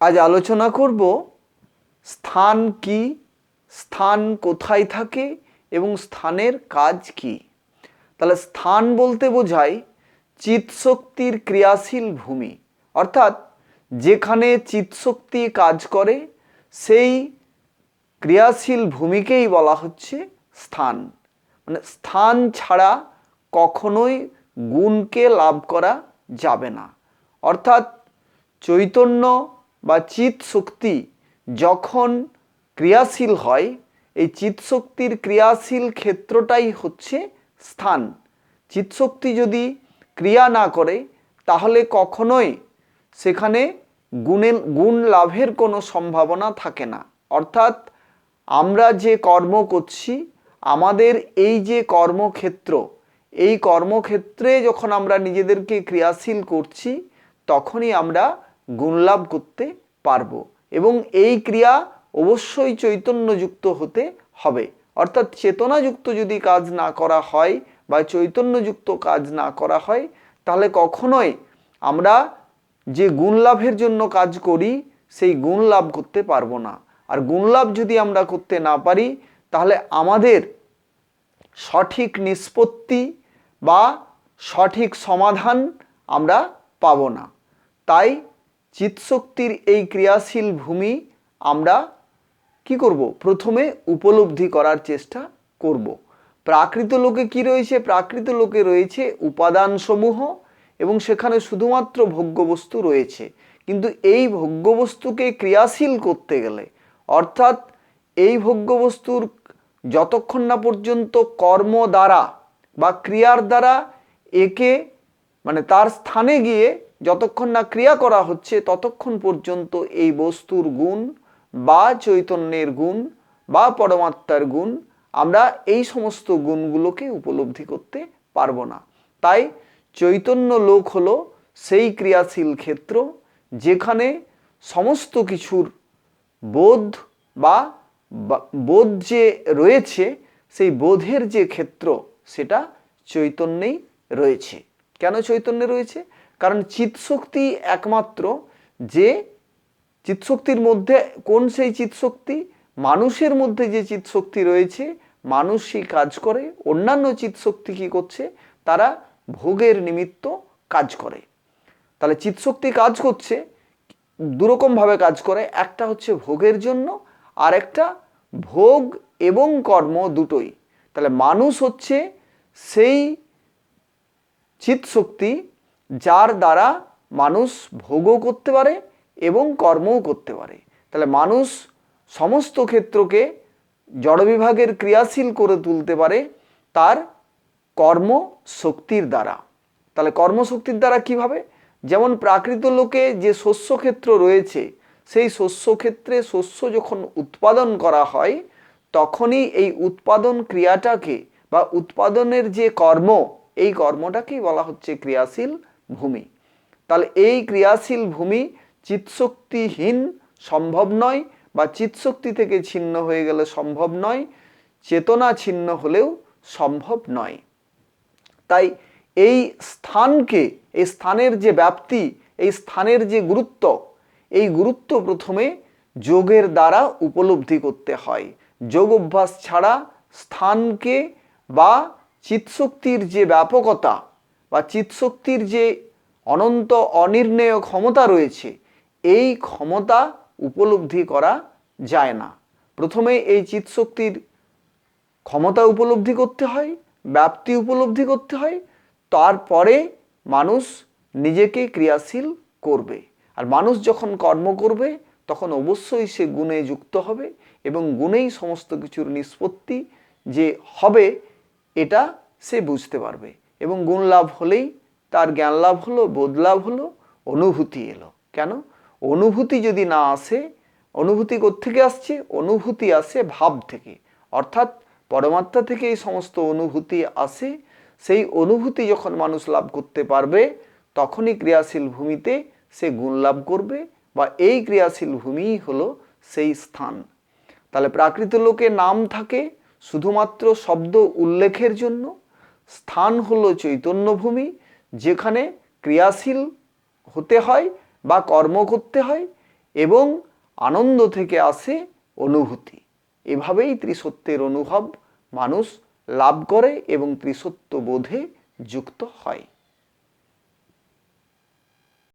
আজ আলোচনা করব স্থান কি, স্থান কোথায় থাকে এবং স্থানের কাজ কি। তাহলে স্থান বলতে বোঝায় চিৎশক্তির ক্রিয়াশীল ভূমি। অর্থাৎ যেখানে চিৎশক্তি কাজ করে, সেই ক্রিয়াশীল ভূমিকেই বলা হচ্ছে স্থান। মানে স্থান ছাড়া কখনোই গুণকে লাভ করা যাবে না। অর্থাৎ চৈতন্য বা চিৎ শক্তি যখন ক্রিয়াশীল হয়, এই চিৎশক্তির ক্রিয়াশীল ক্ষেত্রটাই হচ্ছে স্থান। চিৎশক্তি যদি ক্রিয়া না করে, তাহলে কখনোই সেখানে গুণের গুণ লাভের কোনো সম্ভাবনা থাকে না। অর্থাৎ আমরা যে কর্ম করছি, আমাদের এই যে কর্মক্ষেত্র, এই কর্মক্ষেত্রে যখন আমরা নিজেদেরকে ক্রিয়াশীল করছি, তখনই আমরা গুণলাভ করতে পারব। এবং এই ক্রিয়া অবশ্যই চৈতন্যযুক্ত হতে হবে। অর্থাৎ চেতনাযুক্ত যদি কাজ না করা হয় বা চৈতন্যযুক্ত কাজ না করা হয়, তাহলে কখনোই আমরা যে গুণ লাভের জন্য কাজ করি, সেই গুণ লাভ করতে পারব না। আর গুণ লাভ যদি আমরা করতে না পারি, তাহলে আমাদের সঠিক নিষ্পত্তি বা সঠিক সমাধান আমরা পাব না। তাই চিৎশক্তির এই ক্রিয়াশীল ভূমি আমরা কি করব? প্রথমে উপলব্ধি করার চেষ্টা করব। প্রাকৃত লোকে কি রয়েছে? প্রাকৃত লোকে রয়েছে উপাদানসমূহ এবং সেখানে শুধুমাত্র ভোগ্যবস্তু রয়েছে। কিন্তু এই ভোগ্যবস্তুকে ক্রিয়াশীল করতে গেলে, অর্থাৎ এই ভোগ্যবস্তুর যতক্ষণ না পর্যন্ত কর্ম দ্বারা বা ক্রিয়ার দ্বারা একে মানে তার স্থানে গিয়ে যতক্ষণ না ক্রিয়া করা হচ্ছে, ততক্ষণ পর্যন্ত এই বস্তুর গুণ বা চৈতন্যের গুণ বা পরমাত্মার গুণ আমরা এই সমস্ত গুণগুলোকে উপলব্ধি করতে পারব না। তাই চৈতন্য লোক হলো সেই ক্রিয়াশীল ক্ষেত্র যেখানে সমস্ত কিছুর বোধ বা বোধ যে রয়েছে, সেই বোধের যে ক্ষেত্র সেটা চৈতন্যেই রয়েছে। কেন চৈতন্যে রয়েছে? কারণ চিৎশক্তি একমাত্র যে চিৎশক্তির মধ্যে, কোন সেই চিৎশক্তি? মানুষের মধ্যে যে চিৎশক্তি রয়েছে, মানুষ সেই কাজ করে, অন্যান্য চিৎশক্তি কী করছে? তারা ভোগের নিমিত্ত কাজ করে। তাহলে চিৎশক্তি কাজ করছে, দুরকমভাবে কাজ করে, একটা হচ্ছে ভোগের জন্য, আর একটা ভোগ এবং কর্ম দুটোই। তাহলে মানুষ হচ্ছে সেই চিৎশক্তি, যার দ্বারা মানুষ ভোগও করতে পারে এবং কর্মও করতে পারে। তাহলে মানুষ সমস্ত ক্ষেত্রকে জড়বিভাগের ক্রিয়াশীল করে তুলতে পারে তার কর্ম শক্তির দ্বারা। তাহলে কর্মশক্তির দ্বারা কীভাবে? যেমন প্রাকৃত লোকে যে শস্য ক্ষেত্র রয়েছে, সেই শস্য ক্ষেত্রে শস্য যখন উৎপাদন করা হয়, তখনই এই উৎপাদন ক্রিয়াটাকে বা উৎপাদনের যে কর্ম এই কর্মটাকেই বলা হচ্ছে ক্রিয়াশীল ভূমি। তাহলে এই ক্রিয়াশীল ভূমি চিৎশক্তিহীন সম্ভব নয় বা চিৎশক্তি থেকে ছিন্ন হয়ে গেলে সম্ভব নয়, চেতনা ছিন্ন হলেও সম্ভব নয়। তাই এই স্থানকে, এই স্থানের যে ব্যাপ্তি, এই স্থানের যে গুরুত্ব, এই গুরুত্ব প্রথমে যোগের দ্বারা উপলব্ধি করতে হয়। যোগ অভ্যাস ছাড়া স্থানকে বা চিৎশক্তির যে ব্যাপকতা বা চিৎশক্তির যে অনন্ত অনির্ণেয় ক্ষমতা রয়েছে, এই ক্ষমতা উপলব্ধি করা যায় না। প্রথমে এই চিৎশক্তির ক্ষমতা উপলব্ধি করতে হয়, ব্যাপ্তি উপলব্ধি করতে হয়, তারপরে মানুষ নিজেকে ক্রিয়াশীল করবে। আর মানুষ যখন কর্ম করবে, তখন অবশ্যই সে গুণে যুক্ত হবে এবং গুণেই সমস্ত কিছুর নিষ্পত্তি যে হবে এটা সে বুঝতে পারবে। এবং গুণ লাভ হলেই তার জ্ঞান লাভ হলো, বোধ লাভ হলো, অনুভূতি এলো। কেন? অনুভূতি যদি না আসে, অনুভূতি থেকে আসছে? অনুভূতি আসে ভাব থেকে। অর্থাৎ পরমাত্মা থেকে এই সমস্ত অনুভূতি আসে। সেই অনুভূতি যখন মানুষ লাভ করতে পারবে, তখনই ক্রিয়াশীল ভূমিতে সে গুণ লাভ করবে বা এই ক্রিয়াশীল ভূমিই হলো সেই স্থান। তাহলে প্রাকৃত লোকে নাম থাকে শুধুমাত্র শব্দ উল্লেখের জন্য স্থান হলো চৈতন্যভূমি, যেখানে ক্রিয়াশীল হতে হয় বা কর্ম করতে হয় এবং আনন্দ থেকে আসে অনুভূতি। এভাবেই ত্রিসত্যের অনুভব মানুষ লাভ করে এবং ত্রিসত্য বোধে যুক্ত হয়।